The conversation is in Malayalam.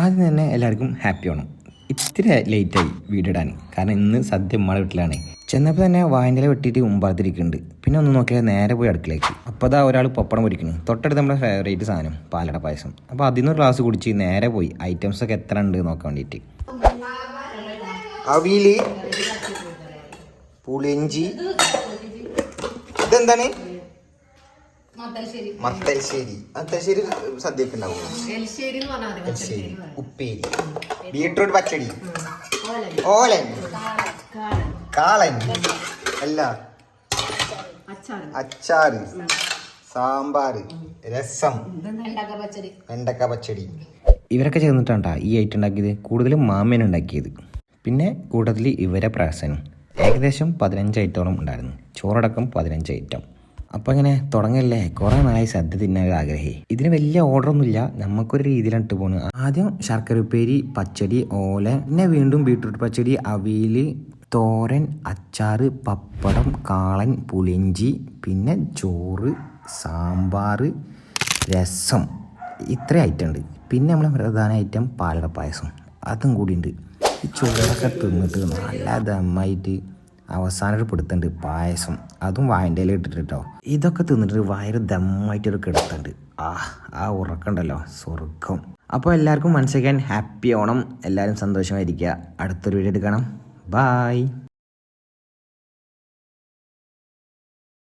ആദ്യം തന്നെ എല്ലാവർക്കും ഹാപ്പി ഓണം ഇത്തിരി ലേറ്റായി വീടിടാൻ. കാരണം ഇന്ന് സദ്യ ഉമ്മയുടെ വീട്ടിലാണ്. ചെന്നപ്പോൾ തന്നെ വായന്റെ വെട്ടിയിട്ട് ഉമ്പാർത്തിരിക്കുന്നുണ്ട് പിന്നെ ഒന്ന് നോക്കിയാൽ നേരെ പോയി അടുക്കളേക്ക്. അപ്പോൾ അതാ ഒരാൾ പപ്പടം പൊരിക്കുന്നു. തൊട്ടടുത്ത് നമ്മുടെ ഫേവറേറ്റ് സാധനം പാലട പായസം. അപ്പോൾ അതിൽ നിന്ന് ഗ്ലാസ് കുടിച്ച് നേരെ പോയി. ഐറ്റംസ് ഒക്കെ എത്ര ഉണ്ട് നോക്കാൻ വേണ്ടിയിട്ട് അവിയൽ പുളിഞ്ചി ഇതെന്താണ്? മത്തൽശ്ശേരി. മത്തൽശ്ശേരി. സദ്യക്ക് ഉണ്ടാവും എൽശ്ശേരി ഉപ്പേരി. ബീട്രൂട്ട് പച്ചടി. ഓലൻ. കാളൻ. അല്ല. അച്ചാറ്. അച്ചാറ്. സാമ്പാർ രസം. വെണ്ടക്ക പച്ചടി? വെണ്ടക്ക പച്ചടി. ഇവരൊക്കെ ചേർന്നിട്ടാണ്ടാ ഈ ഐറ്റം ഉണ്ടാക്കിയത്? കൂടുതലും മാമേനെ ഉണ്ടാക്കിയത്. പിന്നെ കൂടുതൽ ഇവരെ പ്രാസനും ഏകദേശം പതിനഞ്ച് ഐറ്റോളം ഉണ്ടായിരുന്നു. ചോറടക്കം പതിനഞ്ച് ഐറ്റം. അപ്പോൾ ഇങ്ങനെ തുടങ്ങല്ലേ? കുറേ നാളായി സദ്യ തിന്നാൻ ആഗ്രഹേ ഇതിന് വലിയ ഓർഡറൊന്നുമില്ല. നമുക്കൊരു രീതിയിലാണ് ഇട്ട് പോകുന്നത് ആദ്യം ശർക്കര ഉപ്പേരി പച്ചടി ഓല പിന്നെ വീണ്ടും ബീട്രൂട്ട് പച്ചടി അവിയൽ തോരൻ അച്ചാറ് പപ്പടം കാളൻ പുളിഞ്ചി പിന്നെ ചോറ് സാമ്പാർ രസം. ഇത്ര ഐറ്റം ഉണ്ട് പിന്നെ നമ്മളെ പ്രധാന ഐറ്റം പാലട പായസം അതും കൂടി ഉണ്ട് ഈ ചോറൊക്കെ തിന്നിട്ട് നല്ല ദമ്മായിട്ട് അവസാനം ഒരു പിടുത്തുണ്ട് പായസം. അതും വായന്റെ ഇട്ടിട്ടോ ഇതൊക്കെ തിന്നിട്ട് വയറ് ദമ്മായിട്ടൊരു കിടത്തുണ്ട്. ആ ആ ഉറക്കണ്ടല്ലോ സ്വർഗം. അപ്പോൾ എല്ലാവർക്കും മനസ്സിലാക്കാൻ ഹാപ്പി ഓണം എല്ലാവരും സന്തോഷമായിരിക്കുക. അടുത്തൊരു വീഡിയോ എടുക്കണം. ബായ്